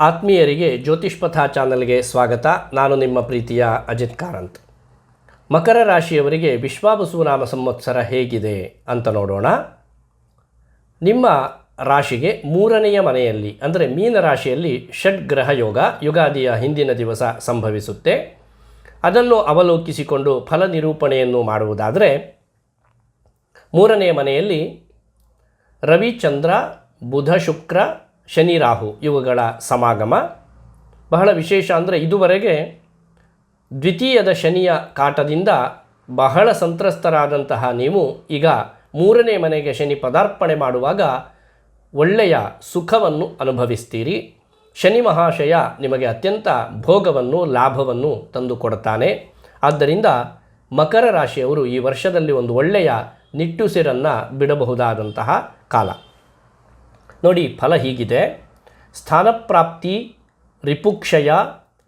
ಆತ್ಮೀಯರಿಗೆ ಜ್ಯೋತಿಷ್ಪಥ ಚಾನಲ್ಗೆ ಸ್ವಾಗತ. ನಾನು ನಿಮ್ಮ ಪ್ರೀತಿಯ ಅಜಿತ್ ಕಾರಂತ್. ಮಕರ ರಾಶಿಯವರಿಗೆ ವಿಶ್ವಾಬಸುನಾಮ ಸಂವತ್ಸರ ಹೇಗಿದೆ ಅಂತ ನೋಡೋಣ. ನಿಮ್ಮ ರಾಶಿಗೆ ಮೂರನೆಯ ಮನೆಯಲ್ಲಿ, ಅಂದರೆ ಮೀನ ರಾಶಿಯಲ್ಲಿ ಷಡ್ಗ್ರಹ ಯೋಗ, ಯುಗಾದಿಯ ಹಿಂದಿನ ದಿವಸ ಸಂಭವಿಸುತ್ತೆ. ಅದನ್ನು ಅವಲೋಕಿಸಿಕೊಂಡು ಫಲ ನಿರೂಪಣೆಯನ್ನು ಮಾಡುವುದಾದರೆ, ಮೂರನೆಯ ಮನೆಯಲ್ಲಿ ರವಿಚಂದ್ರ ಬುಧ ಶುಕ್ರ ಶನಿ, ರಾಹು ಇವುಗಳ ಸಮಾಗಮ. ಬಹಳ ವಿಶೇಷ ಅಂದರೆ ಇದುವರೆಗೆ ದ್ವಿತೀಯದ ಶನಿಯ ಕಾಟದಿಂದ ಬಹಳ ಸಂತ್ರಸ್ತರಾದಂತಹ ನೀವು ಈಗ ಮೂರನೇ ಮನೆಗೆ ಶನಿ ಪದಾರ್ಪಣೆ ಮಾಡುವಾಗ ಒಳ್ಳೆಯ ಸುಖವನ್ನು ಅನುಭವಿಸ್ತೀರಿ. ಶನಿ ಮಹಾಶಯ ನಿಮಗೆ ಅತ್ಯಂತ ಭೋಗವನ್ನು, ಲಾಭವನ್ನು ತಂದುಕೊಡ್ತಾನೆ. ಆದ್ದರಿಂದ ಮಕರ ರಾಶಿಯವರು ಈ ವರ್ಷದಲ್ಲಿ ಒಂದು ಒಳ್ಳೆಯ ನಿಟ್ಟುಸಿರನ್ನು ಬಿಡಬಹುದಾದಂತಹ ಕಾಲ. ನೋಡಿ, ಫಲ ಹೀಗಿದೆ. ಸ್ಥಾನಪ್ರಾಪ್ತಿ, ರಿಪುಕ್ಷಯ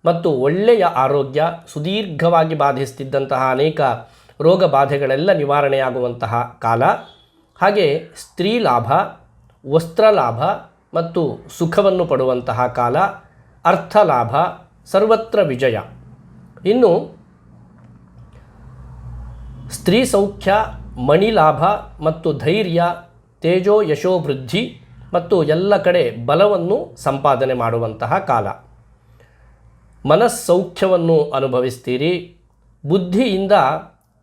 ಮತ್ತು ಒಳ್ಳೆಯ ಆರೋಗ್ಯ, ಸುದೀರ್ಘವಾಗಿ ಬಾಧಿಸ್ತಿದ್ದಂತಹ ಅನೇಕ ರೋಗ ಬಾಧೆಗಳೆಲ್ಲ ನಿವಾರಣೆಯಾಗುವಂತಹ ಕಾಲ. ಹಾಗೆ ಸ್ತ್ರೀ ಲಾಭ, ವಸ್ತ್ರ ಲಾಭ ಮತ್ತು ಸುಖವನ್ನು ಪಡುವಂತಹ ಕಾಲ. ಅರ್ಥ ಲಾಭ, ಸರ್ವತ್ರ ವಿಜಯ. ಇನ್ನು ಸ್ತ್ರೀ ಸೌಖ್ಯ, ಮಣಿಲಾಭ ಮತ್ತು ಧೈರ್ಯ, ತೇಜೋ ಯಶೋ ವೃದ್ಧಿ ಮತ್ತು ಎಲ್ಲ ಕಡೆ ಬಲವನ್ನು ಸಂಪಾದನೆ ಮಾಡುವಂತಹ ಕಾಲ. ಮನಸ್ಸೌಖ್ಯವನ್ನು ಅನುಭವಿಸ್ತೀರಿ. ಬುದ್ಧಿಯಿಂದ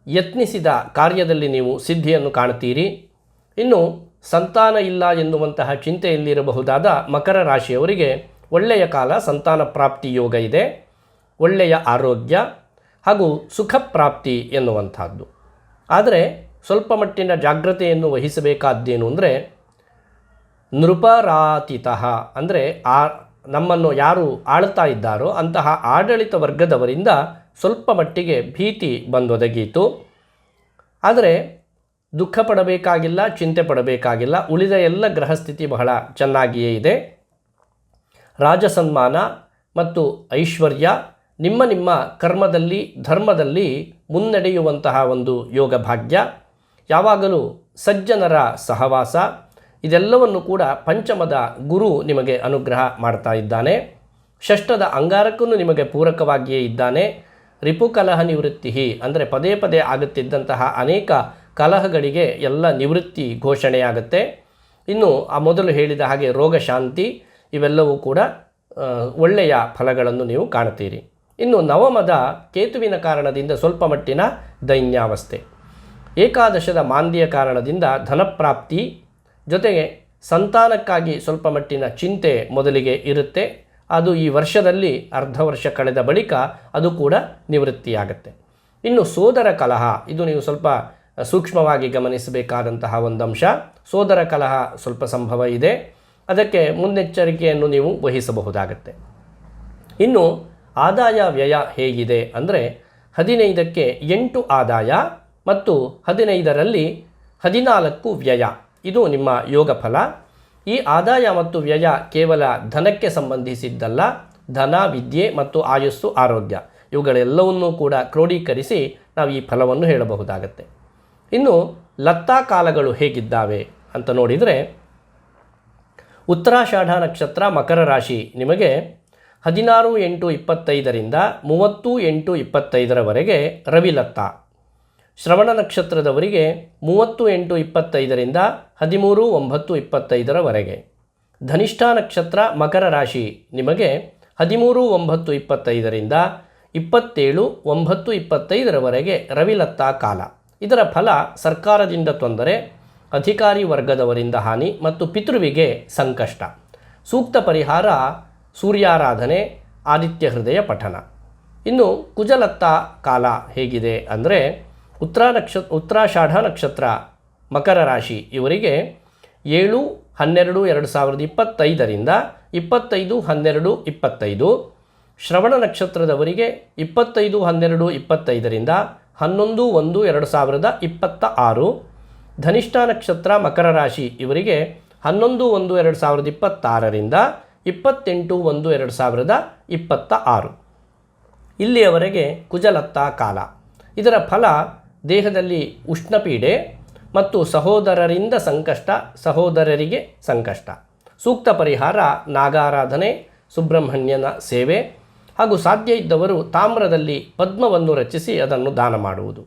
ಯತ್ನಿಸಿದ ಕಾರ್ಯದಲ್ಲಿ ನೀವು ಸಿದ್ಧಿಯನ್ನು ಕಾಣ್ತೀರಿ. ಇನ್ನು ಸಂತಾನ ಇಲ್ಲ ಎನ್ನುವಂತಹ ಚಿಂತೆಯಲ್ಲಿರಬಹುದಾದ ಮಕರ ರಾಶಿಯವರಿಗೆ ಒಳ್ಳೆಯ ಕಾಲ ಸಂತಾನ ಪ್ರಾಪ್ತಿ ಯೋಗ ಇದೆ. ಒಳ್ಳೆಯ ಆರೋಗ್ಯ ಹಾಗೂ ಸುಖ ಪ್ರಾಪ್ತಿ ಎನ್ನುವಂಥದ್ದು. ಆದರೆ ಸ್ವಲ್ಪ ಮಟ್ಟಿನ ಜಾಗ್ರತೆಯನ್ನು ವಹಿಸಬೇಕಾದ್ದೇನು ಅಂದರೆ ನೃಪರಾತಿತ. ಅಂದರೆ ಆ ನಮ್ಮನ್ನು ಯಾರು ಆಳ್ತಾ ಇದ್ದಾರೋ ಅಂತಹ ಆಡಳಿತ ವರ್ಗದವರಿಂದ ಸ್ವಲ್ಪ ಮಟ್ಟಿಗೆ ಭೀತಿ ಬಂದೊದಗೀತು. ಆದರೆ ದುಃಖ ಪಡಬೇಕಾಗಿಲ್ಲ, ಚಿಂತೆ ಪಡಬೇಕಾಗಿಲ್ಲ, ಉಳಿದ ಎಲ್ಲ ಗ್ರಹಸ್ಥಿತಿ ಬಹಳ ಚೆನ್ನಾಗಿಯೇ ಇದೆ. ರಾಜಸನ್ಮಾನ ಮತ್ತು ಐಶ್ವರ್ಯ ನಿಮ್ಮ ನಿಮ್ಮ ಕರ್ಮದಲ್ಲಿ, ಧರ್ಮದಲ್ಲಿ ಮುನ್ನಡೆಯುವಂತಹ ಒಂದು ಯೋಗ ಭಾಗ್ಯ ಯಾವಾಗಲೂ ಸಜ್ಜನರ ಸಹವಾಸ. ಇದೆಲ್ಲವನ್ನು ಕೂಡ ಪಂಚಮದ ಗುರು ನಿಮಗೆ ಅನುಗ್ರಹ ಮಾಡ್ತಾ ಇದ್ದಾನೆ. ಷಷ್ಠದ ಅಂಗಾರಕ್ಕೂ ನಿಮಗೆ ಪೂರಕವಾಗಿಯೇ ಇದ್ದಾನೆ. ರಿಪು ಕಲಹ ನಿವೃತ್ತಿ ಅಂದರೆ ಪದೇ ಪದೇ ಆಗುತ್ತಿದ್ದಂತಹ ಅನೇಕ ಕಲಹಗಳಿಗೆ ಎಲ್ಲ ನಿವೃತ್ತಿ ಘೋಷಣೆಯಾಗುತ್ತೆ. ಇನ್ನು ಆ ಮೊದಲು ಹೇಳಿದ ಹಾಗೆ ರೋಗ ಶಾಂತಿ, ಇವೆಲ್ಲವೂ ಕೂಡ ಒಳ್ಳೆಯ ಫಲಗಳನ್ನು ನೀವು ಕಾಣ್ತೀರಿ ಇನ್ನು ನವಮದ ಕೇತುವಿನ ಕಾರಣದಿಂದ ಸ್ವಲ್ಪ ಮಟ್ಟಿನ ದೈನ್ಯಾವಸ್ಥೆ. ಏಕಾದಶದ ಮಾಂದ್ಯ ಕಾರಣದಿಂದ ಧನಪ್ರಾಪ್ತಿ ಜೊತೆಗೆ ಸಂತಾನಕ್ಕಾಗಿ ಸ್ವಲ್ಪ ಮಟ್ಟಿನ ಚಿಂತೆ ಮೊದಲಿಗೆ ಇರುತ್ತೆ. ಅದು ಈ ವರ್ಷದಲ್ಲಿ ಅರ್ಧ ವರ್ಷ ಕಳೆದ ಬಳಿಕ ಅದು ಕೂಡ ನಿವೃತ್ತಿಯಾಗುತ್ತೆ. ಇನ್ನು ಸೋದರ ಕಲಹ, ಇದು ನೀವು ಸ್ವಲ್ಪ ಸೂಕ್ಷ್ಮವಾಗಿ ಗಮನಿಸಬೇಕಾದಂತಹ ಒಂದು ಅಂಶ ಸೋದರ ಕಲಹ ಸ್ವಲ್ಪ ಸಂಭವ ಇದೆ. ಅದಕ್ಕೆ ಮುನ್ನೆಚ್ಚರಿಕೆಯನ್ನು ನೀವು ವಹಿಸಬಹುದಾಗತ್ತೆ. ಇನ್ನು ಆದಾಯ ವ್ಯಯ ಹೇಗಿದೆ ಅಂದರೆ ಹದಿನೈದಕ್ಕೆ ಎಂಟು ಆದಾಯ ಮತ್ತು ಹದಿನೈದರಲ್ಲಿ ಹದಿನಾಲ್ಕು ವ್ಯಯ. ಇದು ನಿಮ್ಮ ಯೋಗ ಫಲ. ಈ ಆದಾಯ ಮತ್ತು ವ್ಯಯ ಕೇವಲ ಧನಕ್ಕೆ ಸಂಬಂಧಿಸಿದ್ದಲ್ಲ, ಧನ, ವಿದ್ಯೆ ಮತ್ತು ಆಯಸ್ಸು, ಆರೋಗ್ಯ. ಇವುಗಳೆಲ್ಲವನ್ನೂ ಕೂಡ ಕ್ರೋಢೀಕರಿಸಿ ನಾವು ಈ ಫಲವನ್ನು ಹೇಳಬಹುದಾಗತ್ತೆ. ಇನ್ನು ಲತ್ತಾ ಕಾಲಗಳು ಹೇಗಿದ್ದಾವೆ ಅಂತ ನೋಡಿದರೆ, ಉತ್ತರಾಷಾಢ ನಕ್ಷತ್ರ ಮಕರ ರಾಶಿ ನಿಮಗೆ ಹದಿನಾರು ಎಂಟು ಇಪ್ಪತ್ತೈದರಿಂದ ಮೂವತ್ತು ಎಂಟು ಇಪ್ಪತ್ತೈದರವರೆಗೆ ರವಿಲತ್ತ ಶ್ರವಣ ನಕ್ಷತ್ರದವರಿಗೆ ಮೂವತ್ತು ಎಂಟು ಇಪ್ಪತ್ತೈದರಿಂದ ಹದಿಮೂರು ಒಂಬತ್ತು ಇಪ್ಪತ್ತೈದರವರೆಗೆ. ಧನಿಷ್ಠ ನಕ್ಷತ್ರ ಮಕರ ರಾಶಿ ನಿಮಗೆ ಹದಿಮೂರು ಒಂಬತ್ತು ಇಪ್ಪತ್ತೈದರಿಂದ ಇಪ್ಪತ್ತೇಳು ಒಂಬತ್ತು ಇಪ್ಪತ್ತೈದರವರೆಗೆ ರವಿಲತ್ತಾ ಕಾಲ. ಇದರ ಫಲ ಸರ್ಕಾರದಿಂದ ತೊಂದರೆ, ಅಧಿಕಾರಿ ವರ್ಗದವರಿಂದ ಹಾನಿ ಮತ್ತು ಪಿತೃವಿಗೆ ಸಂಕಷ್ಟ. ಸೂಕ್ತ ಪರಿಹಾರ ಸೂರ್ಯಾರಾಧನೆ, ಆದಿತ್ಯ ಹೃದಯ ಪಠನ. ಇನ್ನು ಕುಜಲತ್ತ ಕಾಲ ಹೇಗಿದೆ ಅಂದರೆ ಉತ್ತರ ನಕ್ಷ ಉತ್ತರಾಷಾಢ ನಕ್ಷತ್ರ, ಮಕರ ರಾಶಿ ಇವರಿಗೆ ಏಳು, ಹನ್ನೆರಡು, ಎರಡು ಸಾವಿರದ ಇಪ್ಪತ್ತೈದರಿಂದ ಇಪ್ಪತ್ತೈದು, ಹನ್ನೆರಡು, ಇಪ್ಪತ್ತೈದು. ಶ್ರವಣ ನಕ್ಷತ್ರದವರಿಗೆ ಇಪ್ಪತ್ತೈದು, ಹನ್ನೆರಡು, ಇಪ್ಪತ್ತೈದರಿಂದ ಹನ್ನೊಂದು, ಒಂದು, ಎರಡು ಸಾವಿರದ ಇಪ್ಪತ್ತ ಆರು. ಧನಿಷ್ಠ ನಕ್ಷತ್ರ, ಮಕರ ರಾಶಿ ಇವರಿಗೆ ಹನ್ನೊಂದು, ಒಂದು, ಎರಡು ಸಾವಿರದ ಇಪ್ಪತ್ತಾರರಿಂದ ಇಪ್ಪತ್ತೆಂಟು, ಒಂದು, ಎರಡು ಸಾವಿರದ ಇಪ್ಪತ್ತ ಆರು. ಇಲ್ಲಿಯವರೆಗೆ ಕುಜಲತ್ತ ಕಾಲ. ಇದರ ಫಲ ದೇಹದಲ್ಲಿ ಉಷ್ಣಪೀಡೆ ಮತ್ತು ಸಹೋದರರಿಂದ ಸಂಕಷ್ಟ, ಸಹೋದರರಿಗೆ ಸಂಕಷ್ಟ. ಸೂಕ್ತ ಪರಿಹಾರ ನಾಗಾರಾಧನೆ, ಸುಬ್ರಹ್ಮಣ್ಯನ ಸೇವೆ ಹಾಗೂ ಸಾಧ್ಯ ಇದ್ದವರು ತಾಮ್ರದಲ್ಲಿ ಪದ್ಮವನ್ನು ರಚಿಸಿ ಅದನ್ನು ದಾನ ಮಾಡುವುದು.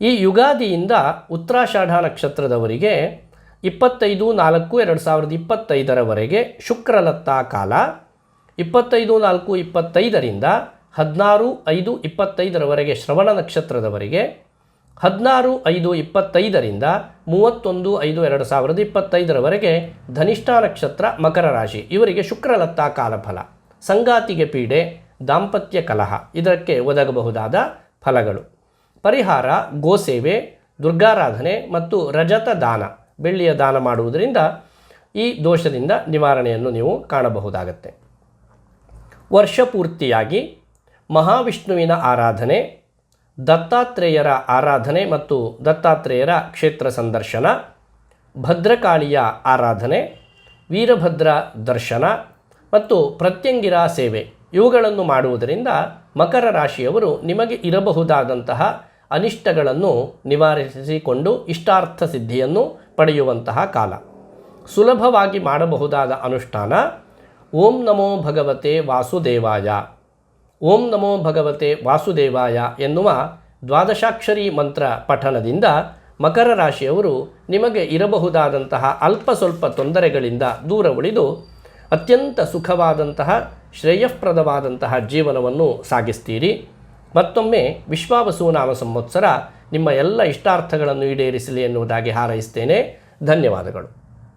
ಈ ಯುಗಾದಿಯಿಂದ ಉತ್ತರಾಷಾಢ ನಕ್ಷತ್ರದವರಿಗೆ ಇಪ್ಪತ್ತೈದು ನಾಲ್ಕು ಎರಡು ಸಾವಿರದ ಇಪ್ಪತ್ತೈದರವರೆಗೆ ಶುಕ್ರಲತ್ತಾ ಕಾಲ, ಇಪ್ಪತ್ತೈದು ನಾಲ್ಕು ಇಪ್ಪತ್ತೈದರಿಂದ ಹದಿನಾರು ಐದು ಇಪ್ಪತ್ತೈದರವರೆಗೆ ಶ್ರವಣ ನಕ್ಷತ್ರದವರೆಗೆ ಹದಿನಾರು ಐದು ಇಪ್ಪತ್ತೈದರಿಂದ ಮೂವತ್ತೊಂದು ಐದು ಎರಡು ಸಾವಿರದ ಇಪ್ಪತ್ತೈದರವರೆಗೆ ಧನಿಷ್ಠ ನಕ್ಷತ್ರ ಮಕರ ರಾಶಿ, ಇವರಿಗೆ ಶುಕ್ರಲತ್ತಾ ಕಾಲಫಲ. ಸಂಗಾತಿಗೆ ಪೀಡೆ, ದಾಂಪತ್ಯ ಕಲಹ, ಇದಕ್ಕೆ ಒದಗಬಹುದಾದ ಫಲಗಳು. ಪರಿಹಾರ, ಗೋಸೇವೆ, ದುರ್ಗಾರಾಧನೆ ಮತ್ತು ರಜತ ದಾನ. ಬೆಳ್ಳಿಯ ದಾನ ಮಾಡುವುದರಿಂದ ಈ ದೋಷದಿಂದ ನಿವಾರಣೆಯನ್ನು ನೀವು ಕಾಣಬಹುದಾಗತ್ತೆ. ವರ್ಷಪೂರ್ತಿಯಾಗಿ ಮಹಾವಿಷ್ಣುವಿನ ಆರಾಧನೆ ದತ್ತಾತ್ರೇಯರ ಆರಾಧನೆ ಮತ್ತು ದತ್ತಾತ್ರೇಯರ ಕ್ಷೇತ್ರ ಸಂದರ್ಶನ, ಭದ್ರಕಾಳಿಯ ಆರಾಧನೆ, ವೀರಭದ್ರ ದರ್ಶನ ಮತ್ತು ಪ್ರತ್ಯಂಗಿರ ಸೇವೆ. ಇವುಗಳನ್ನು ಮಾಡುವುದರಿಂದ ಮಕರ ರಾಶಿಯವರು ನಿಮಗೆ ಇರಬಹುದಾದಂತಹ ಅನಿಷ್ಟಗಳನ್ನು ನಿವಾರಿಸಿಕೊಂಡು ಇಷ್ಟಾರ್ಥ ಸಿದ್ಧಿಯನ್ನು ಪಡೆಯುವಂತಹ ಕಾಲ. ಸುಲಭವಾಗಿ ಮಾಡಬಹುದಾದ ಅನುಷ್ಠಾನ, ಓಂ ನಮೋ ಭಗವತೆ ವಾಸುದೇವಾಯ. ಓಂ ನಮೋ ಭಗವತೆ ವಾಸುದೇವಾಯ ಎನ್ನುವ ದ್ವಾದಶಾಕ್ಷರಿ ಮಂತ್ರ ಪಠನದಿಂದ ಮಕರ ರಾಶಿಯವರು ನಿಮಗೆ ಇರಬಹುದಾದಂತಹ ಅಲ್ಪ ಸ್ವಲ್ಪ ತೊಂದರೆಗಳಿಂದ ದೂರ ಉಳಿದು ಅತ್ಯಂತ ಸುಖವಾದಂತಹ ಶ್ರೇಯಃಪ್ರದವಾದಂತಹ ಜೀವನವನ್ನು ಸಾಗಿಸ್ತೀರಿ. ಮತ್ತೊಮ್ಮೆ ವಿಶ್ವಾವಸು ನಾಮ ಸಂವತ್ಸರ ನಿಮ್ಮ ಎಲ್ಲ ಇಷ್ಟಾರ್ಥಗಳನ್ನು ಈಡೇರಿಸಲಿ ಎನ್ನುವುದಾಗಿ ಹಾರೈಸ್ತೇನೆ. ಧನ್ಯವಾದಗಳು.